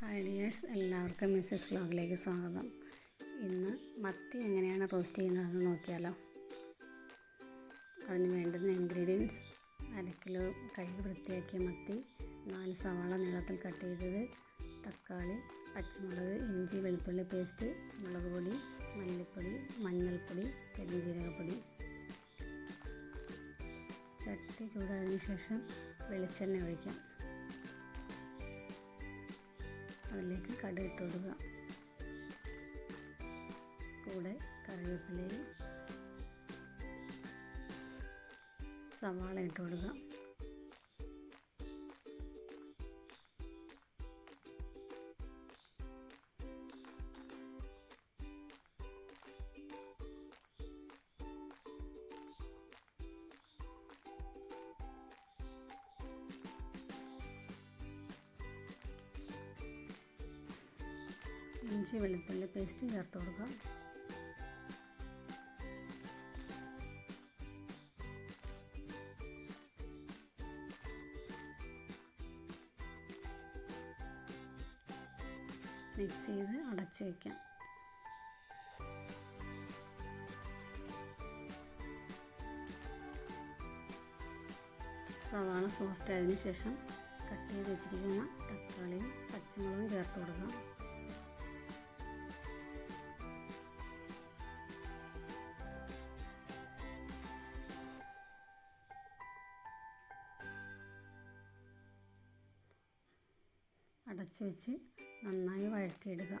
Hi dears എല്ലാവർക്കും Mrs വ്ളോഗിലേക്ക് സ്വാഗതം. ഇന്ന് മത്തി എങ്ങനെയാണ് റോസ്റ്റ് ചെയ്യുന്നതെന്ന് നോക്കിയാലോ. അതിന് വേണ്ടുന്ന ഇൻഗ്രീഡിയൻസ് അര കിലോ കഴുകി വൃത്തിയാക്കിയ മത്തി നാല് സവാള നീളത്തിൽ കട്ട് ചെയ്തത് തക്കാളി പച്ചമുളക് ഇഞ്ചി വെളുത്തുള്ളി പേസ്റ്റ് മുളക് പൊടി മല്ലിപ്പൊടി മഞ്ഞൾപ്പൊടി പെരുംജീരകപ്പൊടി ചട്ടി ചൂടായതിനു ശേഷം വെളിച്ചെണ്ണ ഒഴിക്കാം. അതിലേക്ക് കടുക് ഇട്ട് കൊടുക്കുക. കൂടെ കറിവേപ്പിലയും സവാള ഇട്ട് കൊടുക്കുക. ഇഞ്ചി വെളുത്തുള്ളി പേസ്റ്റ് ചേർത്ത് കൊടുക്കുക. മിക്സ് ചെയ്ത് അടച്ച് വയ്ക്കാം സവാള സോഫ്റ്റ് ആയതിനു ശേഷം കട്ട് ചെയ്ത് വെച്ചിരിക്കുന്ന തക്കാളിയും പച്ചമുളകും ചേർത്ത് കൊടുക്കാം അടച്ച് വെച്ച് നന്നായി വഴറ്റിയിടുക.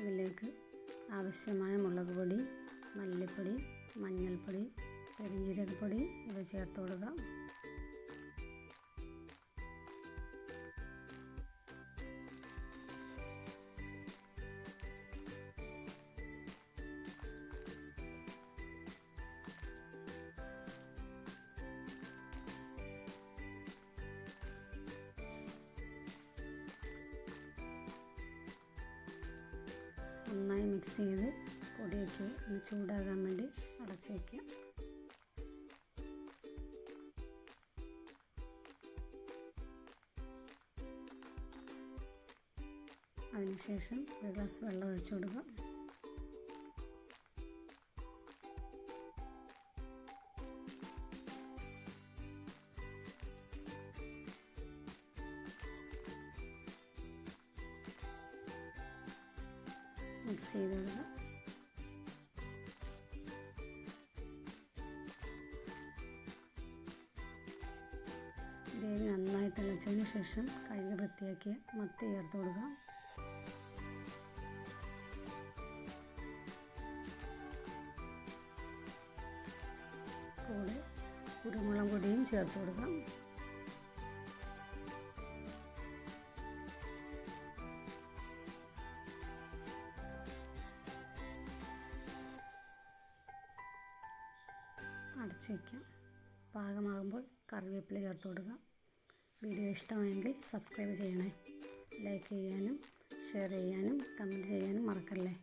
അതിലേക്ക് ആവശ്യമായ മുളക് പൊടി മല്ലിപ്പൊടി മഞ്ഞൾപ്പൊടി പെരിഞ്ജീരകപ്പൊടി ഇവ ചേർത്ത് കൊടുക്കുക മിക്സ് ചെയ്ത് പൊടിയൊക്കെ ഒന്ന് ചൂടാകാൻ വേണ്ടി അടച്ച് വയ്ക്കാം. അതിനുശേഷം ഒരു ഗ്ലാസ് വെള്ളം ഒഴിച്ചു കൊടുക്കുക മിക്സ് ചെയ്ത് കൊടുക്കുക ഗ്രേവി നന്നായി തിളച്ചതിന് ശേഷം കഴുകി വൃത്തിയാക്കിയ മത്തി ചേർത്ത് കൊടുക്കുക കൂടെ കുരുമുളക് പൊടിയും ചേർത്ത് കൊടുക്കാം. അടച്ച് വയ്ക്കാം. പാകമാകുമ്പോൾ കറിവേപ്പില ചേർത്ത് കൊടുക്കുക. വീഡിയോ ഇഷ്ടമായെങ്കിൽ സബ്സ്ക്രൈബ് ചെയ്യണേ. ലൈക്ക് ചെയ്യാനും ഷെയർ ചെയ്യാനും കമന്റ് ചെയ്യാനും മറക്കല്ലേ.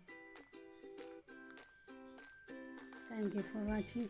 Thank you for watching